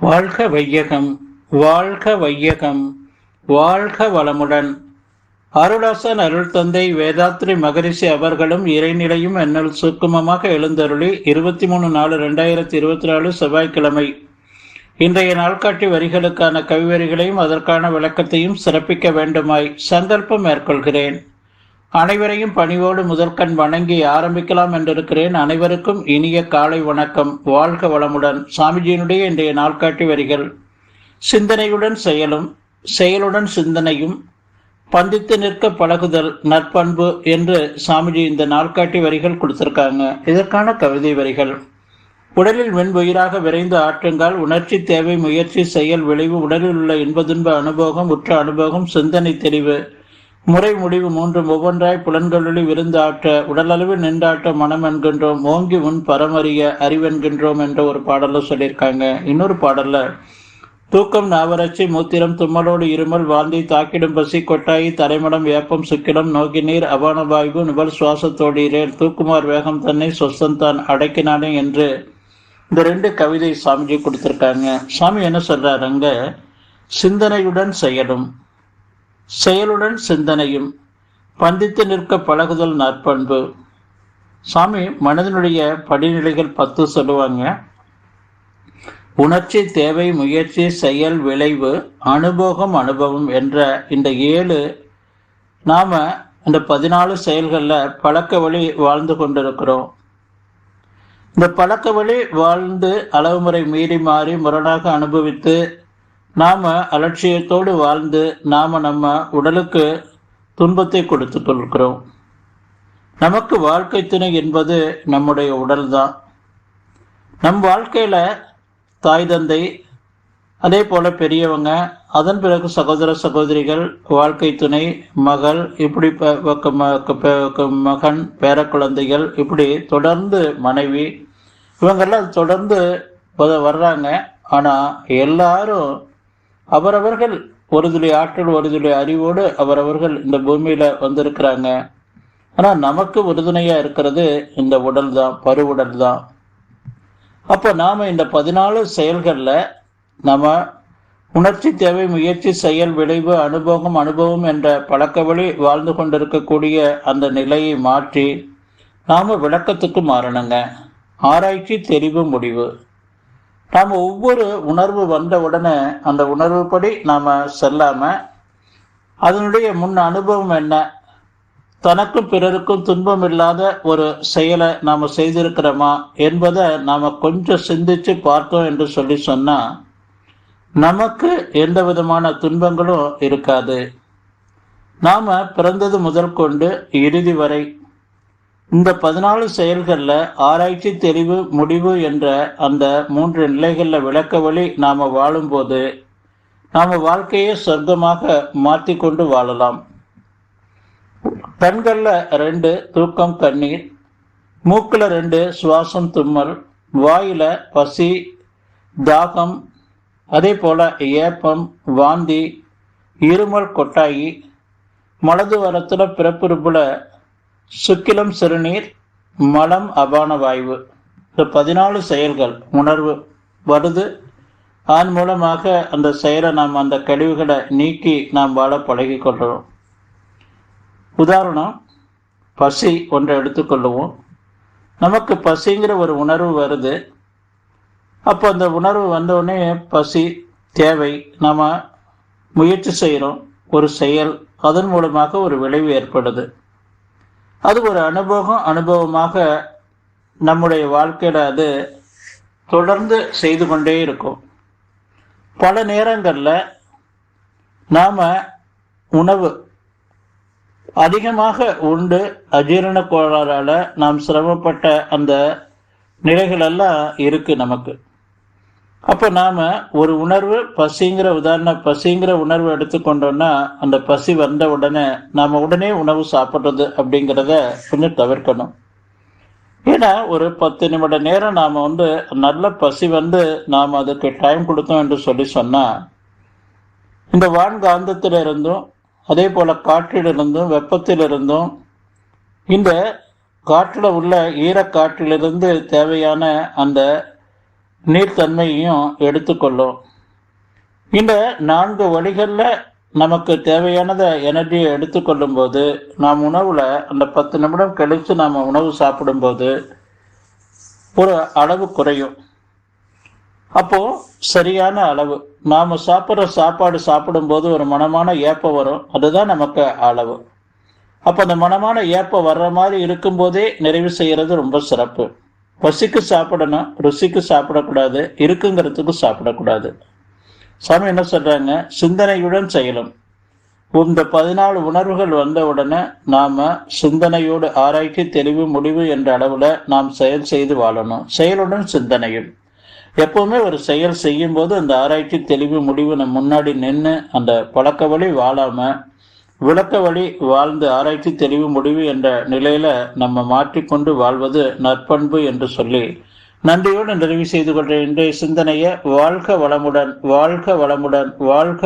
வாழ்க வையகம் வாழ்க வையகம். வாழ்க வளமுடன். அருளாசன் அருள் தந்தை வேதாத்ரி மகரிஷி அவர்களும் இறைநிலையும் என்னுள் சுக்குமமாக எழுந்தருளி இருபத்தி மூணு நாலு ரெண்டாயிரத்தி இருபத்தி நாலு செவ்வாய்க்கிழமை. இன்றைய நாள்காட்டி வரிகளுக்கான கவிவரிகளையும் அதற்கான விளக்கத்தையும் சிறப்பிக்க வேண்டுமாய் சந்தர்ப்பம் மேற்கொள்கிறேன். அனைவரையும் பணிவோடு முதற்கண் வணங்கி ஆரம்பிக்கலாம் என்றிருக்கிறேன். அனைவருக்கும் இனிய காலை வணக்கம். வாழ்க வளமுடன். சாமிஜியினுடைய இன்றைய நாள்காட்டி வரிகள். சிந்தனையுடன் செயலும் செயலுடன் சிந்தனையும் பந்தித்து நிற்க பழகுதல் நற்பண்பு என்று சாமிஜி இந்த நாள்காட்டி வரிகள் கொடுத்திருக்காங்க. இதற்கான கவிதை வரிகள். உடலில் வெண்புயிராக விரைந்து ஆற்றுங்கால் உணர்ச்சி தேவை முயற்சி செயல் விளைவு உடலில் உள்ள இன்பதுன்ப அனுபவம் உற்ற அனுபவம் சிந்தனை தெரிவு முறை முடிவு மூன்று ஒவ்வொன்றாய் புலன்களுள் விருந்தாட்ட உடலளவு நின்றாட்ட மனம் என்கின்றோம் ஓங்கி முன் பரமறிய அறிவென்கின்றோம் என்ற ஒரு பாடல்ல சொல்லியிருக்காங்க. இன்னொரு பாடல்ல தூக்கம் நாவரட்சி மூத்திரம் தும்மலோடு இருமல் வாந்தி தாக்கிடும் பசி கொட்டாயி தரைமடம் வேப்பம் சுக்கிடம் நோக்கி நீர் அபான வாய்வு நுவல் சுவாசத்தோடீரேன் தூக்குமார் வேகம் தன்னை சொசந்தான் அடக்கினானே என்று இந்த ரெண்டு கவிதை சாமிஜி கொடுத்துருக்காங்க. சாமி என்ன சொல்றாருங்க சிந்தனையுடன் செயலும். செயலுடன் சிந்தனையும் பந்தித்து நிற்க பழகுதல் நற்பண்பு. சாமி மனதினுடைய படிநிலைகள் பத்து சொல்லுவாங்க. உணர்ச்சி தேவை முயற்சி செயல் விளைவு அனுபவம் அனுபவம் என்ற இந்த ஏழு நாம இந்த பதினாலு செயல்களில் பழக்க வழி வாழ்ந்து கொண்டிருக்கிறோம். இந்த பழக்க வழி வாழ்ந்து அளவுமுறை மீறி மாறி முரணாக அனுபவித்து நாம அலட்சியத்தோடு வாழ்ந்து நாம நம்ம உடலுக்கு துன்பத்தை கொடுத்து கொள்கிறோம் நமக்கு வாழ்க்கை துணை என்பது நம்முடைய உடல் தான் நம் வாழ்க்கையில தாய் தந்தை அதே போல பெரியவங்க அதன் பிறகு சகோதர சகோதரிகள் வாழ்க்கை துணை மகள் இப்படி மகன் பேர குழந்தைகள் இப்படி தொடர்ந்து மனைவி இவங்கெல்லாம் தொடர்ந்து வர்றாங்க. ஆனால் எல்லாரும் அவரவர்கள் ஒரு துளி ஆற்றல் ஒரு துளி அறிவோடு அவரவர்கள் இந்த பூமியில் வந்திருக்கிறாங்க. ஆனால் நமக்கு உறுதுணையாக இருக்கிறது இந்த உடல் தான் பருவுடல் தான். அப்போ நாம் இந்த பதினாலு செயல்களில் நம்ம உணர்ச்சி தேவை முயற்சி செயல் விளைவு அனுபவம் அனுபவம் என்ற பழக்க வழி வாழ்ந்து கொண்டிருக்கக்கூடிய அந்த நிலையை மாற்றி நாம் விளக்கத்துக்கு மாறணுங்க. ஆராய்ச்சி தெரிவு முடிவு. நாம் ஒவ்வொரு உணர்வு வந்த உடனே அந்த உணர்வுப்படி நாம் செல்லாமல் அதனுடைய முன் அனுபவம் என்ன? தனக்கும் பிறருக்கும் துன்பம் இல்லாத ஒரு செயலை நாம் செய்திருக்கிறோமா என்பதை நாம் கொஞ்சம் சிந்திச்சு பார்த்தோம் என்று சொல்லி சொன்னால் நமக்கு எந்த விதமான துன்பங்களும் இருக்காது. நாம் பிறந்தது முதல் கொண்டு இறுதி வரை இந்த பதினாலு செயல்களில் ஆராய்ச்சி தெரிவு முடிவு என்ற அந்த மூன்று நிலைகளில் விளக்க வழி நாம் வாழும்போது நாம் வாழ்க்கையை சொர்க்கமாக மாற்றி கொண்டு வாழலாம். கண்களில் ரெண்டு தூக்கம் கண்ணீர். மூக்கில் ரெண்டு சுவாசம் தும்மல். வாயில் பசி தாகம். அதே போல் ஏப்பம் வாந்தி இருமல் கொட்டாயி. மலது வரத்தில் பிறப்புறுப்பில் சுக்கிலம் சிறுநீர் மலம் அபான வாய்வு. இந்த பதினாலு செயல்கள் உணர்வு வருது. அதன் மூலமாக அந்த செயலை நாம் அந்த கழிவுகளை நீக்கி நாம் வாழ பழகி கொள்கிறோம். உதாரணம் பசி ஒன்றை எடுத்துக்கொள்ளுவோம் நமக்கு பசிங்கிற ஒரு உணர்வு வருது. அப்போ அந்த உணர்வு வந்தோடனே பசி தேவை. நாம் முயற்சி செய்கிறோம். ஒரு செயல் அதன் மூலமாக ஒரு விளைவு ஏற்படுது. அது ஒரு அனுபவம் அனுபவமாக நம்முடைய வாழ்க்கையில் அது தொடர்ந்து செய்து கொண்டே இருக்கும். பல நேரங்களில் நாம் உணவு அதிகமாக உண்டு அஜீரண கோளாறால் நாம் சிரமப்பட்ட அந்த நிலைகளெல்லாம் இருக்குது நமக்கு. அப்போ நாம் ஒரு உணர்வு பசிங்கிற உதாரண பசிங்கிற உணர்வு எடுத்துக்கொண்டோன்னா அந்த பசி வந்த உடனே நாம் உடனே உணவு சாப்பிட்றது அப்படிங்கிறத கொஞ்சம் தவிர்க்கணும். ஏன்னா ஒரு பத்து நிமிட நேரம் நாம் வந்து நல்ல பசி வந்து நாம் அதுக்கு டைம் கொடுத்தோம் என்று சொல்லி சொன்னால் இந்த வான்காந்தத்தில் இருந்தும் அதே போல் காற்றிலிருந்தும் வெப்பத்திலிருந்தும் இந்த காற்றில் உள்ள ஈரக்காற்றிலிருந்து தேவையான அந்த நீர்த்தன்மையையும் எடுத்துக்கொள்ளும். இந்த நான்கு வழிகளில் நமக்கு தேவையானதை எனர்ஜியை எடுத்துக்கொள்ளும் போது நாம் உணவில் அந்த பத்து நிமிடம் கழித்து நாம் உணவு சாப்பிடும்போது ஒரு அளவு குறையும். அப்போ சரியான அளவு. நாம் சாப்பிட்ற சாப்பாடு சாப்பிடும்போது ஒரு மனமான ஏப்பம் வரும். அதுதான் நமக்கு அளவு. அப்போ அந்த மனமான ஏப்பம் வர்ற மாதிரி இருக்கும்போதே நிறைவு செய்கிறது ரொம்ப சிறப்பு. பசிக்கு சாப்பிடணும் ருசிக்கு சாப்பிடக்கூடாது இருக்குங்கிறதுக்கு சாப்பிடக்கூடாது. சாமி என்ன சொல்றாங்க? சிந்தனையுடன் செயலும். இந்த பதினாலு உணர்வுகள் வந்த உடனே நாம சிந்தனையோடு ஆராய்ச்சி தெளிவு முடிவு என்ற அளவுல நாம் செயல் செய்து வாழணும். செயலுடன் சிந்தனையும். எப்பவுமே ஒரு செயல் செய்யும் போது அந்த ஆராய்ச்சி தெளிவு முடிவு நம்ம முன்னாடி நின்று அந்த பழக்க வழி வாழாம விளக்க வழி வாழ்ந்து ஆராய்ச்சி தெளிவு முடிவு என்ற நிலையில நம்ம மாற்றிக்கொண்டு வாழ்வது நற்பண்பு என்று சொல்லி நன்றியோடு நிறைவு செய்து கொள்கிற இன்றைய சிந்தனையை வாழ்க வளமுடன் வாழ்க வளமுடன் வாழ்க